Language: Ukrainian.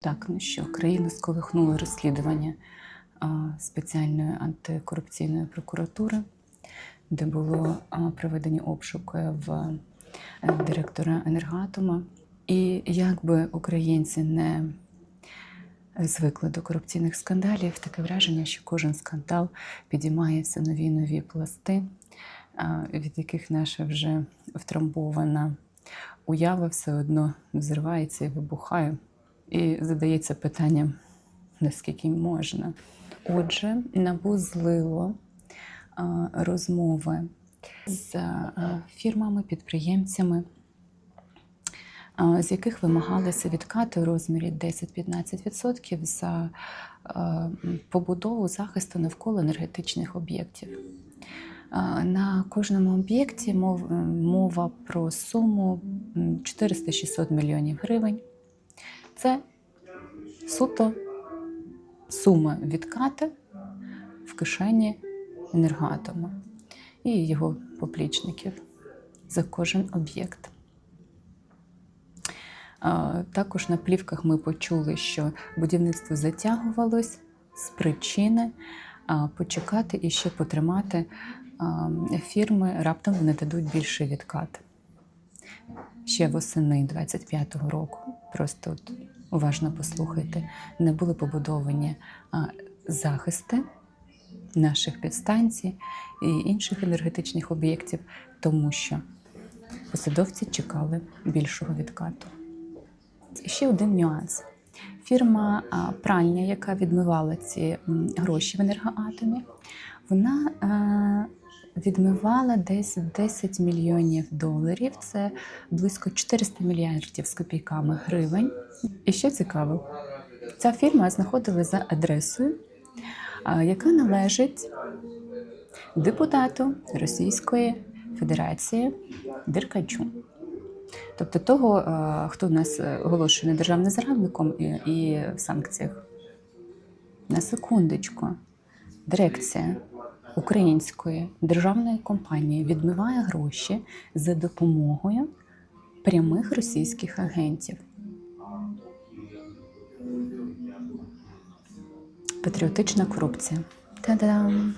Так, ну що, країну сколихнуло розслідування спеціальної антикорупційної прокуратури, де було проведені обшуки в е, директора енергоатома. І як би українці не звикли до корупційних скандалів, таке враження, що кожен скандал підіймає все нові нові пласти, від яких наша вже втрамбована уява все одно взривається і вибухає. І задається питання, наскільки можна. Отже, НАБУ злило розмови з фірмами, підприємцями, з яких вимагалися відкати у розмірі 10-15% за побудову захисту навколо енергетичних об'єктів. На кожному об'єкті мов- мова про суму 400-600 мільйонів гривень. Це суто сума відкати в кишені енергоатома і його поплічників за кожен об'єкт. Також на плівках ми почули, що будівництво затягувалось з причини почекати і ще потримати фірми, раптом вони дадуть більше відкат. Ще восени 25-го року, просто от уважно послухайте, не були побудовані захисти наших підстанцій і інших енергетичних об'єктів, тому що посадовці чекали більшого відкату. Ще один нюанс. Фірма пральня, яка відмивала ці гроші в енергоатомі, вона е, відмивала десь 10 мільйонів доларів. Це близько 400 мільярдів з копійками гривень. І що цікаво, ця фірма знаходилася за адресою, яка належить депутату Російської Федерації Деркачу. Тобто того, хто нас е, оголошений державним зрадником і, і в санкціях. На секундочку, дирекція української державної компанії відмиває гроші за допомогою прямих російських агентів. Патріотична корупція. Та-дам!